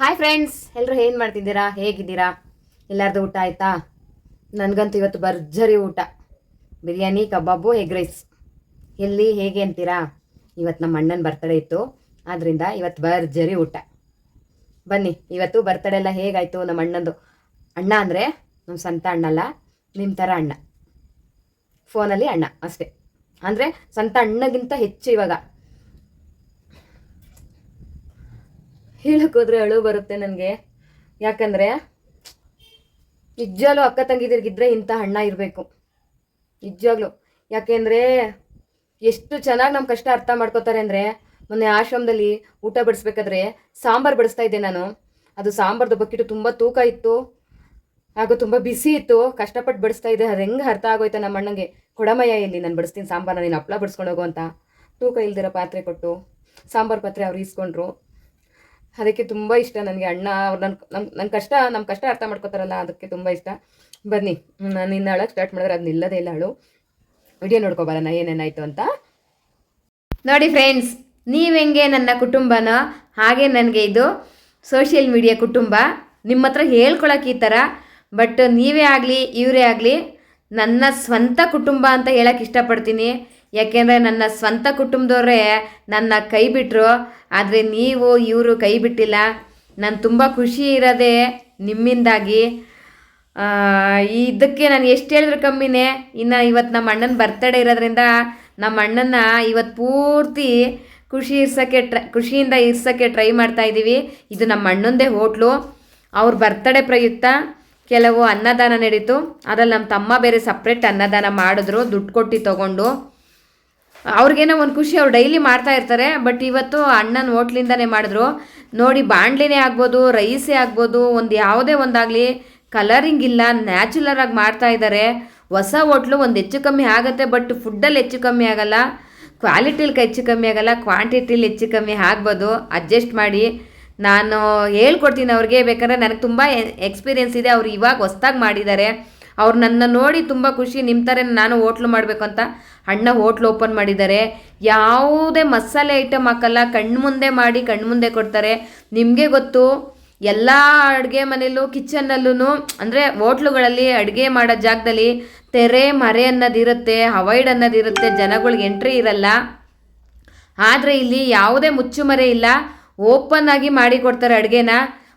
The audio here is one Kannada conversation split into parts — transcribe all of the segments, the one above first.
ಹಾಯ್ ಫ್ರೆಂಡ್ಸ್ ಎಲ್ಲರೂ ಏನು ಮಾಡ್ತಿದ್ದೀರಾ? ಹೇಗಿದ್ದೀರಾ? ಎಲ್ಲರದು ಊಟ ಆಯ್ತಾ? ನನಗಂತೂ ಇವತ್ತು ಭರ್ಜರಿ ಊಟ. Biryani, kebab, egg rice. ಎಲ್ಲಿ, ಹೇಗೆ ಅಂತೀರಾ? ಇವತ್ತು ನಮ್ಮ ಅಣ್ಣನ ಬರ್ತಡೇ ಇತ್ತು. ಆದ್ದರಿಂದ ಇವತ್ತು ಭರ್ಜರಿ ಊಟ. ಬನ್ನಿ, ಇವತ್ತು ಬರ್ತಡೇ ಎಲ್ಲ ಹೇಗಾಯಿತು ನಮ್ಮ ಅಣ್ಣಂದು? ಅಣ್ಣ ಅಂದರೆ ನಮ್ಮ ಸ್ವಂತ ಅಣ್ಣಲ್ಲ ನಿಮ್ಮ ಥರ ಅಣ್ಣ. ಫೋನಲ್ಲಿ ಅಣ್ಣ, ಅಷ್ಟೇ. ಅಂದರೆ ಸ್ವಂತ ಅಣ್ಣಗಿಂತ ಹೆಚ್ಚು ಇವಾಗ. ಹೇಳಕ್ ಹೋದ್ರೆ ಅಳು ಬರುತ್ತೆ ನನಗೆ. ಯಾಕಂದ್ರೆ ನಿಜವಾಗ್ಲೂ ಅಕ್ಕ ತಂಗಿದಿರ್ಗಿದ್ರೆ ಇಂಥ ಹಣ್ಣ ಇರಬೇಕು. ನಿಜವಾಗ್ಲೂ. ಯಾಕೆಂದ್ರೆ ಎಷ್ಟು ಚೆನ್ನಾಗಿ ನಮ್ಮ ಕಷ್ಟ ಅರ್ಥ ಮಾಡ್ಕೋತಾರೆ ಅಂದರೆ ಮೊನ್ನೆ ಆಶ್ರಮದಲ್ಲಿ ಊಟ ಬಡಿಸ್ಬೇಕಾದ್ರೆ ಸಾಂಬಾರು ಬಡಿಸ್ತಾ ಇದ್ದೆ ನಾನು. ಅದು ಸಾಂಬಾರ್ದು ಬಕೆಟು ತುಂಬ ತೂಕ ಇತ್ತು. ಹಾಗೂ ತುಂಬ ಬಿಸಿ ಇತ್ತು. ಕಷ್ಟಪಟ್ಟು ಬಡಿಸ್ತಾ ಇದ್ದೆ. ಅದು ಹೆಂಗೆ ಅರ್ಥ ಆಗೋಯ್ತ ನಮ್ಮ ಅಣ್ಣಂಗೆ? ಕೊಡಮಯ್ಯ ಇಲ್ಲಿ, ನಾನು ಬಡಿಸ್ತೀನಿ ಸಾಂಬಾರನ್ನ ನೀನು ಹಪ್ಳ ಬಡಿಸ್ಕೊಂಡು ಹೋಗೋ ಅಂತ. ತೂಕ ಇಲ್ದಿರೋ ಪಾತ್ರೆ ಕೊಟ್ಟು ಸಾಂಬಾರು ಪಾತ್ರೆ ಅವ್ರು ಇಸ್ಕೊಂಡ್ರು ಅದಕ್ಕೆ ತುಂಬ ಇಷ್ಟ ನನಗೆ ಅಣ್ಣ ಅವ್ರು ನನ್ನ ನನ್ನ ಕಷ್ಟ ನಮ್ಮ ಕಷ್ಟ ಅರ್ಥ ಮಾಡ್ಕೋತಾರಲ್ಲ ಅದಕ್ಕೆ ತುಂಬ ಇಷ್ಟ. ಬನ್ನಿ, ನಾನು ಇನ್ನು ಅಳಕ್ಕೆ ಸ್ಟಾರ್ಟ್ ಮಾಡಿದ್ರೆ ಅದು ನಿಲ್ಲದೇ ಇಲ್ಲ ಅಳು. ವಿಡಿಯೋ ನೋಡ್ಕೊಬರೋಣ ಏನೇನಾಯಿತು ಅಂತ. ನೋಡಿ ಫ್ರೆಂಡ್ಸ್ ನೀವು ಹೆಂಗೆ ನನ್ನ ಕುಟುಂಬನ, ಹಾಗೆ ನನಗೆ ಇದು ಸೋಷಿಯಲ್ ಮೀಡಿಯಾ ಕುಟುಂಬ. ನಿಮ್ಮ ಹತ್ರ ಹೇಳ್ಕೊಳಕ್ಕೆ ಈ ಥರ ಬಟ್ ನೀವೇ ಆಗಲಿ, ಇವರೇ ಆಗಲಿ, ನನ್ನ ಸ್ವಂತ ಕುಟುಂಬ ಅಂತ ಹೇಳಕ್ಕೆ ಇಷ್ಟಪಡ್ತೀನಿ. ಯಾಕೆಂದರೆ ನನ್ನ ಸ್ವಂತ ಕುಟುಂಬದವರೇ ನನ್ನ ಕೈ ಬಿಟ್ಟರು ಆದರೆ ನೀವು ಇವರು ಕೈ ಬಿಟ್ಟಿಲ್ಲ. ನಾನು ತುಂಬ ಖುಷಿ ಇರೋದೇ ನಿಮ್ಮಿಂದಾಗಿ ಇದಕ್ಕೆ ನಾನು ಎಷ್ಟು ಹೇಳಿದ್ರು ಕಮ್ಮಿನೇ. ಇನ್ನು ಇವತ್ತು ನಮ್ಮ ಅಣ್ಣನ ಬರ್ತಡೇ ಇರೋದ್ರಿಂದ ನಮ್ಮ ಅಣ್ಣನ ಇವತ್ತು ಪೂರ್ತಿ ಖುಷಿ ಇರ್ಸೋಕ್ಕೆ ಟ್ರ ಖುಷಿಯಿಂದ ಇರ್ಸೋಕ್ಕೆ ಟ್ರೈ ಮಾಡ್ತಾ ಇದ್ದೀವಿ ಇದು ನಮ್ಮ ಅಣ್ಣಂದೇ ಹೋಟ್ಲು. ಅವ್ರ ಬರ್ತಡೇ ಪ್ರಯುಕ್ತ ಕೆಲವು ಅನ್ನದಾನ ನಡೀತು. ಅದರಲ್ಲಿ ನಮ್ಮ ತಮ್ಮ ಬೇರೆ ಸಪ್ರೇಟ್ ಅನ್ನದಾನ ಮಾಡಿದ್ರು, ದುಡ್ಡು ಕೊಟ್ಟು ತೊಗೊಂಡು. ಅವ್ರಿಗೇನೋ ಒಂದು ಖುಷಿ, ಅವ್ರು ಡೈಲಿ ಮಾಡ್ತಾ ಇರ್ತಾರೆ ಬಟ್ ಇವತ್ತು ಅಣ್ಣನ ಹೋಟ್ಲಿಂದನೇ ಮಾಡಿದ್ರು. ನೋಡಿ ಬಾಂಡ್ಲಿನೇ ಆಗ್ಬೋದು, ರೈಸೇ ಆಗ್ಬೋದು, ಒಂದು ಯಾವುದೇ ಒಂದಾಗಲಿ ಕಲರಿಂಗ್ ಇಲ್ಲ ನ್ಯಾಚುಲರ್ ಆಗಿ ಮಾಡ್ತಾ ಇದ್ದಾರೆ ಹೊಸ ಹೋಟ್ಲು ಒಂದು ಹೆಚ್ಚು ಕಮ್ಮಿ ಆಗುತ್ತೆ ಬಟ್ ಫುಡ್ಡಲ್ಲಿ ಹೆಚ್ಚು ಕಮ್ಮಿ ಆಗಲ್ಲ. ಕ್ವಾಲಿಟಿಲಿ ಹೆಚ್ಚು ಕಮ್ಮಿ ಆಗಲ್ಲ ಕ್ವಾಂಟಿಟಿಲಿ ಹೆಚ್ಚು ಕಮ್ಮಿ ಆಗ್ಬೋದು. ಅಡ್ಜಸ್ಟ್ ಮಾಡಿ. ನಾನು ಹೇಳ್ಕೊಡ್ತೀನಿ ಅವ್ರಿಗೆ, ಬೇಕಾದ್ರೆ ನನಗೆ ತುಂಬ ಎಕ್ಸ್ಪೀರಿಯೆನ್ಸ್ ಇದೆ, ಅವ್ರು ಇವಾಗ ಹೊಸ್ದಾಗಿ ಮಾಡಿದ್ದಾರೆ. ಅವ್ರು ನನ್ನ ನೋಡಿ ತುಂಬ ಖುಷಿ ನಿಮ್ಮ ಥರ ನಾನು ಹೋಟ್ಲು ಮಾಡಬೇಕು ಅಂತ ಅಣ್ಣ ಹೋಟ್ಲು ಓಪನ್ ಮಾಡಿದ್ದಾರೆ. ಯಾವುದೇ ಮಸಾಲೆ ಐಟಮ್ ಹಾಕಲ್ಲ ಕಣ್ಮುಂದೆ ಮಾಡಿ ಕಣ್ಮುಂದೆ ಕೊಡ್ತಾರೆ. ನಿಮಗೆ ಗೊತ್ತು, ಎಲ್ಲ ಅಡುಗೆ ಮನೆಯಲ್ಲೂ ಕಿಚನ್ನಲ್ಲೂ ಅಂದರೆ ಹೋಟ್ಲುಗಳಲ್ಲಿ ಅಡುಗೆ ಮಾಡೋ ಜಾಗದಲ್ಲಿ ತೆರೆ, ಮರೆ ಅನ್ನೋದಿರುತ್ತೆ ಅವಾಯ್ಡ್ ಅನ್ನೋದಿರುತ್ತೆ ಜನಗಳಿಗೆ ಎಂಟ್ರಿ ಇರಲ್ಲ. ಆದರೆ ಇಲ್ಲಿ ಯಾವುದೇ ಮುಚ್ಚುಮರೆ ಇಲ್ಲ ಓಪನ್ ಆಗಿ ಮಾಡಿ ಕೊಡ್ತಾರೆ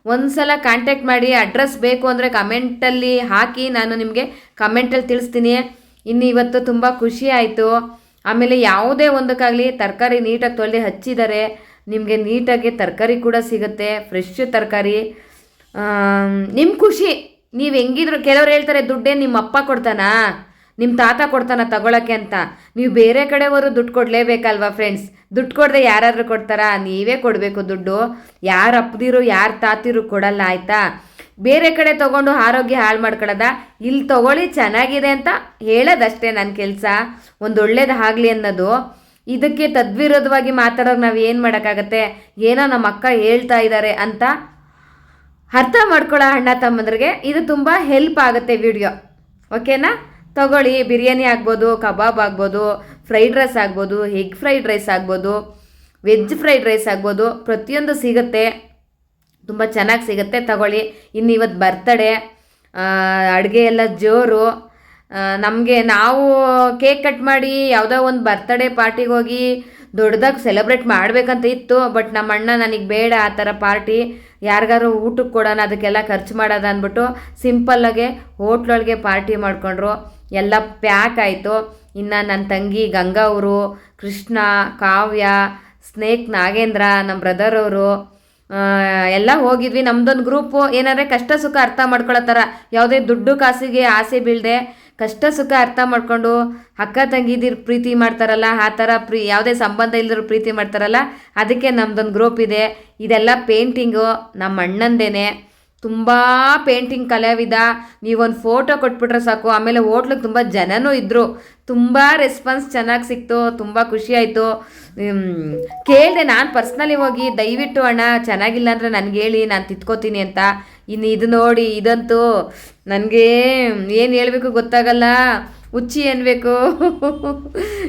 ಅಡುಗೆನ ಒಂದ್ಸಲ ಕಾಂಟ್ಯಾಕ್ಟ್ ಮಾಡಿ ಅಡ್ರೆಸ್ ಬೇಕು ಅಂದರೆ ಕಮೆಂಟಲ್ಲಿ ಹಾಕಿ ನಾನು ನಿಮಗೆ ಕಮೆಂಟಲ್ಲಿ ತಿಳಿಸ್ತೀನಿ. ಇನ್ನು ಇವತ್ತು ತುಂಬ ಖುಷಿ ಆಯಿತು. ಆಮೇಲೆ ಯಾವುದೇ ಒಂದಕ್ಕಾಗಲಿ ತರಕಾರಿ ನೀಟಾಗಿ ತೊಳೆದು ಹಚ್ಚಿದ್ದಾರೆ ನಿಮಗೆ ನೀಟಾಗಿ ತರಕಾರಿ ಕೂಡ ಸಿಗುತ್ತೆ ಫ್ರೆಶ್ ತರಕಾರಿ. ನಿಮ್ಮ ಖುಷಿ. ನೀವು ಹೆಂಗಿದ್ರು ಕೆಲವ್ರು ಹೇಳ್ತಾರೆ, ದುಡ್ಡೇ ನಿಮ್ಮ ಅಪ್ಪ ಕೊಡ್ತಾನಾ? ನಿಮ್ಮ ತಾತ ಕೊಡ್ತಾನ ತಗೊಳಕ್ಕೆ ಅಂತ. ನೀವು ಬೇರೆ ಕಡೆವರು ದುಡ್ಡು ಕೊಡಲೇಬೇಕಲ್ವ ಫ್ರೆಂಡ್ಸ್ ದುಡ್ಡು ಕೊಡದೆ ಯಾರಾದರೂ ಕೊಡ್ತಾರಾ? ನೀವೇ ಕೊಡಬೇಕು ದುಡ್ಡು. ಯಾರು ಅಪ್ಪದಿರು, ಯಾರು ತಾತಿರು ಕೊಡಲ್ಲ, ಆಯಿತಾ? ಬೇರೆ ಕಡೆ ತೊಗೊಂಡು ಆರೋಗ್ಯ ಹಾಳು ಮಾಡ್ಕೊಳ್ಳೋದ ಇಲ್ಲಿ ತಗೊಳ್ಳಿ, ಚೆನ್ನಾಗಿದೆ ಅಂತ ಹೇಳೋದಷ್ಟೇ ನನ್ನ ಕೆಲಸ. ಒಂದು ಒಳ್ಳೇದು ಆಗಲಿ ಅನ್ನೋದು. ಇದಕ್ಕೆ ತದ್ವಿರೋಧವಾಗಿ ಮಾತಾಡೋಕೆ ನಾವು ಏನು ಮಾಡೋಕ್ಕಾಗತ್ತೆ? ಏನೋ ನಮ್ಮ ಅಕ್ಕ ಹೇಳ್ತಾ ಇದ್ದಾರೆ ಅಂತ ಅರ್ಥ ಮಾಡ್ಕೊಳ್ಳೋ ಅಣ್ಣ ತಮ್ಮಂದ್ರಿಗೆ. ಇದು ತುಂಬ ಹೆಲ್ಪ್ ಆಗುತ್ತೆ ವಿಡಿಯೋ ಓಕೆನಾ ತಗೊಳ್ಳಿ, ಬಿರಿಯಾನಿ ಆಗ್ಬೋದು, ಕಬಾಬ್ ಆಗ್ಬೋದು ಫ್ರೈಡ್ ರೈಸ್ ಆಗ್ಬೋದು ಎಗ್ ಫ್ರೈಡ್ ರೈಸ್ ಆಗ್ಬೋದು ವೆಜ್ ಫ್ರೈಡ್ ರೈಸ್ ಆಗ್ಬೋದು, ಪ್ರತಿಯೊಂದು ಸಿಗುತ್ತೆ. ತುಂಬ ಚೆನ್ನಾಗಿ ಸಿಗುತ್ತೆ, ತಗೊಳ್ಳಿ. ಇನ್ನು ಇವತ್ತು ಬರ್ತಡೇ ಅಡುಗೆ ಎಲ್ಲ ಜೋರು. ನಮಗೆ ನಾವು ಕೇಕ್ ಕಟ್ ಮಾಡಿ ಯಾವುದೋ ಒಂದು ಬರ್ತಡೇ ಪಾರ್ಟಿಗೆ ಹೋಗಿ ದೊಡ್ಡದಾಗಿ ಸೆಲೆಬ್ರೇಟ್ ಮಾಡಬೇಕಂತ ಇತ್ತು ಬಟ್ ನಮ್ಮ ಅಣ್ಣ ನನಗೆ ಬೇಡ ಆ ಥರ ಪಾರ್ಟಿ ಯಾರಿಗಾರು ಊಟಕ್ಕೆ ಕೊಡೋಣ, ಅದಕ್ಕೆಲ್ಲ ಖರ್ಚು ಮಾಡೋದು ಅಂದ್ಬಿಟ್ಟು ಸಿಂಪಲ್ಲಾಗೆ ಹೋಟ್ಲೊಳಗೆ ಪಾರ್ಟಿ ಮಾಡಿಕೊಂಡ್ರು. ಎಲ್ಲ ಪ್ಯಾಕ್ ಆಯಿತು. ಇನ್ನು ನನ್ನ ತಂಗಿ ಗಂಗಾ ಅವರು, ಕೃಷ್ಣ, ಕಾವ್ಯ, ಸ್ನೇಕ್ ನಾಗೇಂದ್ರ ನಮ್ಮ ಬ್ರದರ್ ಅವರು ಎಲ್ಲ ಹೋಗಿದ್ವಿ. ನಮ್ದೊಂದು ಗ್ರೂಪು ಏನಾದ್ರೆ ಕಷ್ಟ ಸುಖ ಅರ್ಥ ಮಾಡ್ಕೊಳ್ಳೋ ಥರ. ಯಾವುದೇ ದುಡ್ಡು ಕಾಸಿಗೆ ಆಸೆ ಬೀಳದೆ ಕಷ್ಟ ಸುಖ ಅರ್ಥ ಮಾಡ್ಕೊಂಡು ಅಕ್ಕ ತಂಗಿದಿರು ಪ್ರೀತಿ ಮಾಡ್ತಾರಲ್ಲ, ಆ ಥರ ಪ್ರೀ, ಯಾವುದೇ ಸಂಬಂಧ ಇಲ್ಲದ್ರು ಪ್ರೀತಿ ಮಾಡ್ತಾರಲ್ಲ, ಅದಕ್ಕೆ ನಮ್ದೊಂದು ಗ್ರೂಪ್ ಇದೆ. ಇದೆಲ್ಲ ಪೇಂಟಿಂಗು ನಮ್ಮ ಅಣ್ಣಂದೇನೆ. ತುಂಬ ಪೇಂಟಿಂಗ್ ಕಲಾವಿದ. ನೀವೊಂದು ಫೋಟೋ ಕೊಟ್ಬಿಟ್ರೆ ಸಾಕು. ಆಮೇಲೆ ಹೋಟ್ಲಿಗೆ ತುಂಬ ಜನನೂ ಇದ್ದರು ತುಂಬ ರೆಸ್ಪಾನ್ಸ್ ಚೆನ್ನಾಗಿ ಸಿಕ್ತು. ತುಂಬ ಖುಷಿಯಾಯಿತು ಕೇಳಿದೆ ನಾನು ಪರ್ಸ್ನಲಿ ಹೋಗಿ, ದಯವಿಟ್ಟು ಅಣ್ಣ, ಚೆನ್ನಾಗಿಲ್ಲ ಅಂದರೆ ನನಗೆ ಹೇಳಿ, ನಾನು ತಿತ್ಕೋತೀನಿ ಅಂತ. ಇನ್ನು ಇದು ನೋಡಿ, ಇದಂತೂ ನನಗೆ ಏನು ಹೇಳಬೇಕು ಗೊತ್ತಾಗಲ್ಲ. ಹುಚ್ಚಿ ಅನ್ಬೇಕು.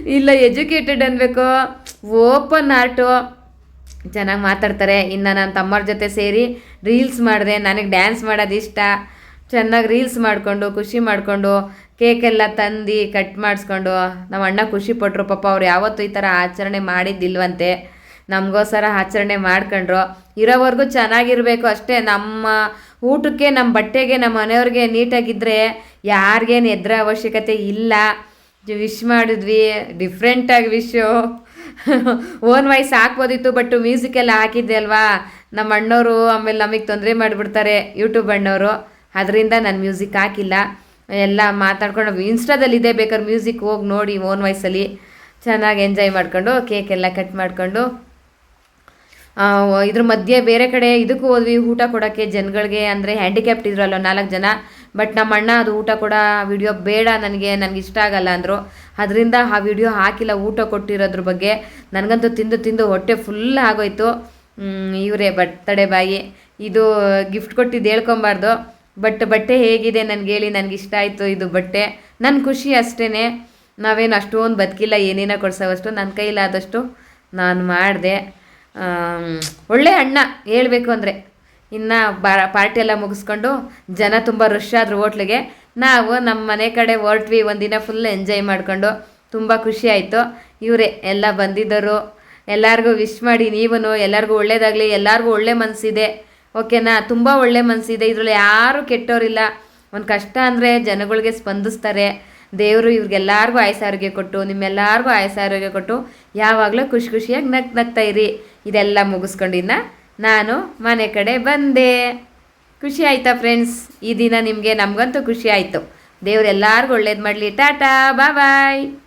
ಇಲ್ಲ, ಎಜುಕೇಟೆಡ್ ಅನ್ಬೇಕು. Open heart. ಚೆನ್ನಾಗಿ ಮಾತಾಡ್ತಾರೆ. ಇನ್ನು ನನ್ನ ತಮ್ಮರ ಜೊತೆ ಸೇರಿ ರೀಲ್ಸ್ ಮಾಡಿದೆ. ನನಗೆ ಡ್ಯಾನ್ಸ್ ಮಾಡೋದು ಇಷ್ಟ. ಚೆನ್ನಾಗಿ ರೀಲ್ಸ್ ಮಾಡಿಕೊಂಡು, ಖುಷಿ ಮಾಡಿಕೊಂಡು, ಕೇಕೆಲ್ಲ ತಂದು, ಕಟ್ ಮಾಡಿಸ್ಕೊಂಡು. ನಮ್ಮ ಅಣ್ಣ ಖುಷಿ ಪಟ್ಟರು ಪಾಪ ಅವ್ರು ಯಾವತ್ತೂ ಈ ಥರ ಆಚರಣೆ ಮಾಡಿದ್ದಿಲ್ವಂತೆ. ನಮಗೋಸ್ಕರ ಆಚರಣೆ ಮಾಡ್ಕೊಂಡ್ರು. ಇರೋವರೆಗೂ ಚೆನ್ನಾಗಿರಬೇಕು ಅಷ್ಟೇ. ನಮ್ಮ ಊಟಕ್ಕೆ, ನಮ್ಮ ಬಟ್ಟೆಗೆ, ನಮ್ಮ ಮನೆಯವ್ರಿಗೆ ನೀಟಾಗಿದ್ದರೆ ಯಾರಿಗೇನು ಎದ್ರ ಅವಶ್ಯಕತೆ ಇಲ್ಲ. ವಿಶ್ ಮಾಡಿದ್ವಿ. ಡಿಫ್ರೆಂಟಾಗಿ ವಿಶು. ಓನ್ ವಾಯ್ಸ್ ಹಾಕ್ಬೋದಿತ್ತು, ಬಟ್ ಮ್ಯೂಸಿಕೆಲ್ಲ ಹಾಕಿದ್ದೆ ಅಲ್ವಾ? ನಮ್ಮ ಅಣ್ಣವರು ಆಮೇಲೆ ನಮಗೆ ತೊಂದರೆ ಮಾಡಿಬಿಡ್ತಾರೆ ಯೂಟ್ಯೂಬ್ ಅಣ್ಣವರು ಅದರಿಂದ ನಾನು ಮ್ಯೂಸಿಕ್ ಹಾಕಿಲ್ಲ. ಎಲ್ಲ ಮಾತಾಡ್ಕೊಂಡು ಇನ್ಸ್ಟಾದಲ್ಲಿದೆ ಬೇಕಾದ್ರೆ ಮ್ಯೂಸಿಕ್ ಹೋಗಿ ನೋಡಿ, ಓನ್ ವಾಯ್ಸಲ್ಲಿ. ಚೆನ್ನಾಗಿ ಎಂಜಾಯ್ ಮಾಡ್ಕೊಂಡು ಕೇಕೆಲ್ಲ ಕಟ್ ಮಾಡ್ಕೊಂಡು ಇದ್ರ ಮಧ್ಯೆ ಬೇರೆ ಕಡೆ ಇದಕ್ಕೂ ಹೋದ್ವಿ, ಊಟ ಕೊಡೋಕ್ಕೆ ಜನಗಳಿಗೆ, ಅಂದರೆ ಹ್ಯಾಂಡಿಕ್ಯಾಪ್ಟ್ ಇದ್ರಲ್ಲ ನಾಲ್ಕು ಜನ. ಬಟ್ ನಮ್ಮ ಅಣ್ಣ ಅದು ಊಟ ಕೊಡ ವಿಡಿಯೋ ಬೇಡ ನನಗೆ ನನಗೆ ಇಷ್ಟ ಆಗಲ್ಲ ಅಂದರು. ಅದರಿಂದ ಆ ವಿಡಿಯೋ ಹಾಕಿಲ್ಲ, ಊಟ ಕೊಟ್ಟಿರೋದ್ರ ಬಗ್ಗೆ. ನನಗಂತೂ ತಿಂದು ತಿಂದು ಹೊಟ್ಟೆ ಫುಲ್ ಆಗೋಯ್ತು. ಇವರೇ ಬರ್ತಡೆ ಬಾಯಿ. ಇದು ಗಿಫ್ಟ್ ಕೊಟ್ಟಿದ್ದು ಹೇಳ್ಕೊಬಾರ್ದು. ಬಟ್ ಬಟ್ಟೆ ಹೇಗಿದೆ ನನಗೆ ಹೇಳಿ, ನನಗೆ ಇಷ್ಟ ಆಯಿತು ಇದು ಬಟ್ಟೆ. ನನ್ನ ಖುಷಿ ಅಷ್ಟೇ ನಾವೇನು ಅಷ್ಟೊಂದು ಬದುಕಿಲ್ಲ, ಏನೇನೋ ಕೊಡ್ಸೋವಷ್ಟು. ನನ್ನ ಕೈಲಾದಷ್ಟು ನಾನು ಮಾಡಿದೆ. ಒಳ್ಳೆ ಅಣ್ಣ ಹೇಳಬೇಕು ಅಂದರೆ. ಇನ್ನು ಬಾ ಪಾರ್ಟಿ ಎಲ್ಲ ಮುಗಿಸ್ಕೊಂಡು ಜನ ತುಂಬ ರಶ್ ಆದರು ಹೋಟ್ಲಿಗೆ. ನಾವು ನಮ್ಮ ಮನೆ ಕಡೆ ಹೊರಟ್ವಿ, ಒಂದಿನ ಫುಲ್ ಎಂಜಾಯ್ ಮಾಡಿಕೊಂಡು. ತುಂಬ ಖುಷಿ ಆಯಿತು. ಇವರೇ, ಎಲ್ಲ ಬಂದಿದ್ದರು. ಎಲ್ಲರಿಗೂ ವಿಶ್ ಮಾಡಿ ನೀವೂ ಎಲ್ಲರಿಗೂ ಒಳ್ಳೇದಾಗಲಿ, ಎಲ್ಲರಿಗೂ ಒಳ್ಳೆ ಮನಸ್ಸಿದೆ ಓಕೆನಾ ತುಂಬ ಒಳ್ಳೆ ಮನಸ್ಸಿದೆ ಇದರಲ್ಲಿ ಯಾರೂ ಕೆಟ್ಟವರಿಲ್ಲ ಒಂದು ಕಷ್ಟ ಅಂದರೆ ಜನಗಳಿಗೆ ಸ್ಪಂದಿಸ್ತಾರೆ. ದೇವರು ಇವ್ರಿಗೆಲ್ಲರಿಗೂ ಆಯಸ ಆರೋಗ್ಯ ಕೊಟ್ಟು, ನಿಮ್ಮೆಲ್ಲರಿಗೂ ಆಯಸ ಆರೋಗ್ಯ ಕೊಟ್ಟು, ಯಾವಾಗಲೂ ಖುಷಿ ಖುಷಿಯಾಗಿ ನಗ್ ನಗ್ತಾ ಇರಿ ಇದೆಲ್ಲ ಮುಗಿಸ್ಕೊಂಡಿನ್ನ ನಾನು ಮನೆ ಕಡೆ ಬಂದೆ. ಖುಷಿ ಆಯ್ತಾ ಫ್ರೆಂಡ್ಸ್? ಈ ದಿನ ನಿಮಗೆ ನಮಗಂತೂ ಖುಷಿ ಆಯಿತು. ದೇವ್ರು ಒಳ್ಳೇದು ಮಾಡಲಿ. ಟಾಟಾ ಬಾಯ್.